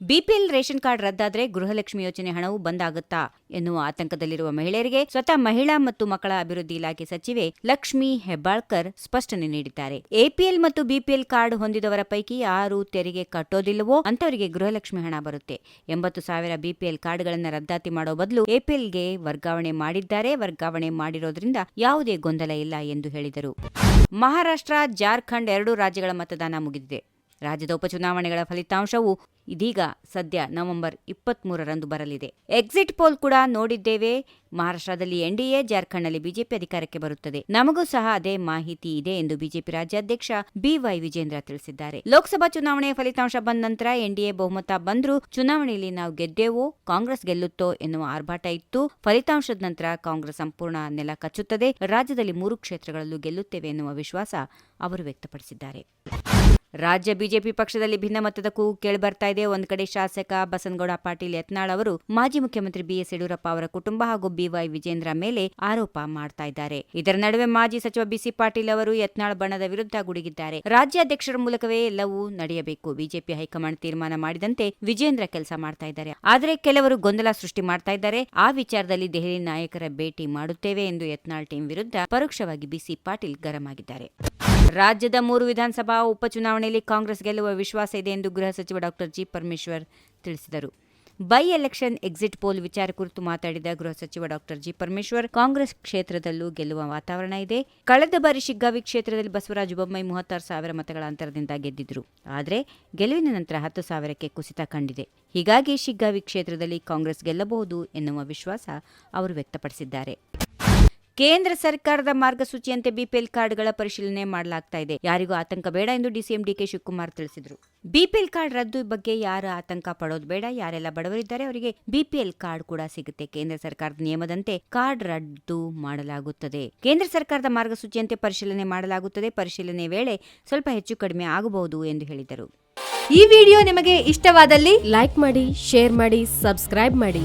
BPL ration card ರದ್ದಾದ್ರೆ ಗೃಹಲಕ್ಷ್ಮಿ ಯೋಜನೆ ಹಣವು ಬಂದಾಗುತ್ತಾ ಎನ್ನುವ ಆತಂಕದಲ್ಲಿರುವ ಮಹಿಳೆಯರಿಗೆ ಸ್ವತಃ ಮಹಿಳಾ ಮತ್ತು ಮಕ್ಕಳ ಅಭಿವೃದ್ಧಿ ಇಲಾಖೆ ಸಚಿವೆ ಲಕ್ಷ್ಮಿ ಹೆಬ್ಬಾಳ್ಕರ್ ಸ್ಪಷ್ಟನೆ ನೀಡಿದ್ದಾರೆ. ಎಪಿಎಲ್ ಮತ್ತು ಬಿಪಿಎಲ್ ಕಾರ್ಡ್ ಹೊಂದಿದವರ ಪೈಕಿ ಯಾರು ತೆರಿಗೆ ಕಟ್ಟೋದಿಲ್ಲವೋ ಅಂತವರಿಗೆ ಗೃಹಲಕ್ಷ್ಮಿ ಹಣ ಬರುತ್ತೆ. ಎಂಬತ್ತು ಸಾವಿರ ಬಿಪಿಎಲ್ ಕಾರ್ಡ್ಗಳನ್ನು ರದ್ದಾತಿ ಮಾಡೋ ಬದಲು ಎಪಿಎಲ್ಗೆ ವರ್ಗಾವಣೆ ಮಾಡಿದ್ದಾರೆ. ವರ್ಗಾವಣೆ ಮಾಡಿರೋದ್ರಿಂದ ಯಾವುದೇ ಗೊಂದಲ ಇಲ್ಲ ಎಂದು ಹೇಳಿದರು. ಮಹಾರಾಷ್ಟ್ರ, ಜಾರ್ಖಂಡ್ ಎರಡೂ ರಾಜ್ಯಗಳ ಮತದಾನ ಮುಗಿದಿದೆ. ರಾಜ್ಯದ ಉಪಚುನಾವಣೆಗಳ ಫಲಿತಾಂಶವು ಇದೀಗ ಸದ್ಯ ನವೆಂಬರ್ ಇಪ್ಪತ್ಮೂರರಂದು ಬರಲಿದೆ. ಎಕ್ಸಿಟ್ ಪೋಲ್ ಕೂಡ ನೋಡಿದ್ದೇವೆ. ಮಹಾರಾಷ್ಟ್ರದಲ್ಲಿ ಎನ್ಡಿಎ, ಜಾರ್ಖಂಡ್ನಲ್ಲಿ ಬಿಜೆಪಿ ಅಧಿಕಾರಕ್ಕೆ ಬರುತ್ತದೆ. ನಮಗೂ ಸಹ ಅದೇ ಮಾಹಿತಿ ಇದೆ ಎಂದು ಬಿಜೆಪಿ ರಾಜ್ಯಾಧ್ಯಕ್ಷ ಬಿವೈ ವಿಜೇಂದ್ರ ತಿಳಿಸಿದ್ದಾರೆ. ಲೋಕಸಭಾ ಚುನಾವಣೆಯ ಫಲಿತಾಂಶ ಬಂದ ನಂತರ ಎನ್ಡಿಎ ಬಹುಮತ ಬಂದರೂ ಚುನಾವಣೆಯಲ್ಲಿ ನಾವು ಗೆದ್ದೇವೋ, ಕಾಂಗ್ರೆಸ್ ಗೆಲ್ಲುತ್ತೋ ಎನ್ನುವ ಆರ್ಭಾಟ ಇತ್ತು. ಫಲಿತಾಂಶದ ನಂತರ ಕಾಂಗ್ರೆಸ್ ಸಂಪೂರ್ಣ ನೆಲ ಕಚ್ಚುತ್ತದೆ. ರಾಜ್ಯದಲ್ಲಿ ಮೂರು ಕ್ಷೇತ್ರಗಳಲ್ಲೂ ಗೆಲ್ಲುತ್ತೇವೆ ಎನ್ನುವ ವಿಶ್ವಾಸ ಅವರು ವ್ಯಕ್ತಪಡಿಸಿದ್ದಾರೆ. ರಾಜ್ಯ ಬಿಜೆಪಿ ಪಕ್ಷದಲ್ಲಿ ಭಿನ್ನಮತದ ಕೂಗು ಕೇಳಿಬರ್ತಾ ಇದೆ ಒಂದು ಕಡೆ ಶಾಸಕ ಬಸನಗೌಡ ಪಾಟೀಲ್ ಯತ್ನಾಳ್ ಅವರು, ಮಾಜಿ ಮುಖ್ಯಮಂತ್ರಿ ಬಿಎಸ್ ಯಡಿಯೂರಪ್ಪ ಅವರ ಕುಟುಂಬ ಹಾಗೂ ಬಿವೈ ವಿಜೇಂದ್ರ ಮೇಲೆ ಆರೋಪ ಮಾಡ್ತಾ ಇದ್ದಾರೆ ಇದರ ನಡುವೆ ಮಾಜಿ ಸಚಿವ ಬಿಸಿ ಪಾಟೀಲ್ ಅವರು ಯತ್ನಾಳ್ ಬಣದ ವಿರುದ್ಧ ಗುಡುಗಿದ್ದಾರೆ. ರಾಜ್ಯಾಧ್ಯಕ್ಷರ ಮೂಲಕವೇ ಎಲ್ಲವೂ ನಡೆಯಬೇಕು. ಬಿಜೆಪಿ ಹೈಕಮಾಂಡ್ ತೀರ್ಮಾನ ಮಾಡಿದಂತೆ ವಿಜೇಂದ್ರ ಕೆಲಸ ಮಾಡ್ತಾ ಇದ್ದಾರೆ ಆದರೆ ಕೆಲವರು ಗೊಂದಲ ಸೃಷ್ಟಿ ಮಾಡ್ತಾ ಇದ್ದಾರೆ ಆ ವಿಚಾರದಲ್ಲಿ ದೆಹಲಿ ನಾಯಕರ ಭೇಟಿ ಮಾಡುತ್ತೇವೆ ಎಂದು ಯತ್ನಾಳ್ ಟೀಂ ವಿರುದ್ಧ ಪರೋಕ್ಷವಾಗಿ ಬಿಸಿ ಪಾಟೀಲ್ ಗರಂ ಆಗಿದ್ದಾರೆ. ರಾಜ್ಯದ ಮೂರು ವಿಧಾನಸಭಾ ಉಪಚುನಾವಣೆಯಲ್ಲಿ ಕಾಂಗ್ರೆಸ್ ಗೆಲ್ಲುವ ವಿಶ್ವಾಸ ಇದೆ ಎಂದು ಗೃಹ ಸಚಿವ ಡಾಕ್ಟರ್ ಜಿ ಪರಮೇಶ್ವರ್ ತಿಳಿಸಿದರು. ಬೈ ಎಲೆಕ್ಷನ್ ಎಕ್ಸಿಟ್ ಪೋಲ್ ವಿಚಾರ ಕುರಿತು ಮಾತಾಡಿದ ಗೃಹ ಸಚಿವ ಡಾಕ್ಟರ್ ಜಿ ಪರಮೇಶ್ವರ್, ಕಾಂಗ್ರೆಸ್ ಕ್ಷೇತ್ರದಲ್ಲೂ ಗೆಲ್ಲುವ ವಾತಾವರಣ ಇದೆ. ಕಳೆದ ಬಾರಿ ಶಿಗ್ಗಾವಿ ಕ್ಷೇತ್ರದಲ್ಲಿ ಬಸವರಾಜ ಬೊಮ್ಮಾಯಿ ಮೂವತ್ತಾರು ಸಾವಿರ ಮತಗಳ ಅಂತರದಿಂದ ಗೆದ್ದಿದ್ರು. ಆದರೆ ಗೆಲುವಿನ ನಂತರ ಹತ್ತು ಸಾವಿರಕ್ಕೆ ಕುಸಿತ ಕಂಡಿದೆ. ಹೀಗಾಗಿ ಶಿಗ್ಗಾವಿ ಕ್ಷೇತ್ರದಲ್ಲಿ ಕಾಂಗ್ರೆಸ್ ಗೆಲ್ಲಬಹುದು ಎನ್ನುವ ವಿಶ್ವಾಸ ಅವರು ವ್ಯಕ್ತಪಡಿಸಿದ್ದಾರೆ. ಕೇಂದ್ರ ಸರ್ಕಾರದ ಮಾರ್ಗಸೂಚಿಯಂತೆ ಬಿಪಿಎಲ್ ಕಾರ್ಡ್ಗಳ ಪರಿಶೀಲನೆ ಮಾಡಲಾಗ್ತಾ ಇದೆ. ಯಾರಿಗೂ ಆತಂಕ ಬೇಡ ಎಂದು ಡಿಸಿಎಂ ಡಿಕೆ ಶಿವಕುಮಾರ್ ತಿಳಿಸಿದರು. ಬಿಪಿಎಲ್ ಕಾರ್ಡ್ ರದ್ದು ಬಗ್ಗೆ ಯಾರು ಆತಂಕ ಪಡೋದು ಬೇಡ, ಯಾರೆಲ್ಲ ಬಡವರಿದ್ದಾರೆ ಅವರಿಗೆ ಬಿಪಿಎಲ್ ಕಾರ್ಡ್ ಕೂಡ ಸಿಗುತ್ತೆ. ಕೇಂದ್ರ ಸರ್ಕಾರದ ನಿಯಮದಂತೆ ಕಾರ್ಡ್ ರದ್ದು ಮಾಡಲಾಗುತ್ತದೆ. ಕೇಂದ್ರ ಸರ್ಕಾರದ ಮಾರ್ಗಸೂಚಿಯಂತೆ ಪರಿಶೀಲನೆ ಮಾಡಲಾಗುತ್ತದೆ. ಪರಿಶೀಲನೆ ವೇಳೆ ಸ್ವಲ್ಪ ಹೆಚ್ಚು ಕಡಿಮೆ ಆಗಬಹುದು ಎಂದು ಹೇಳಿದರು. ಈ ವಿಡಿಯೋ ನಿಮಗೆ ಇಷ್ಟವಾದಲ್ಲಿ ಲೈಕ್ ಮಾಡಿ, ಶೇರ್ ಮಾಡಿ, ಸಬ್ಸ್ಕ್ರೈಬ್ ಮಾಡಿ.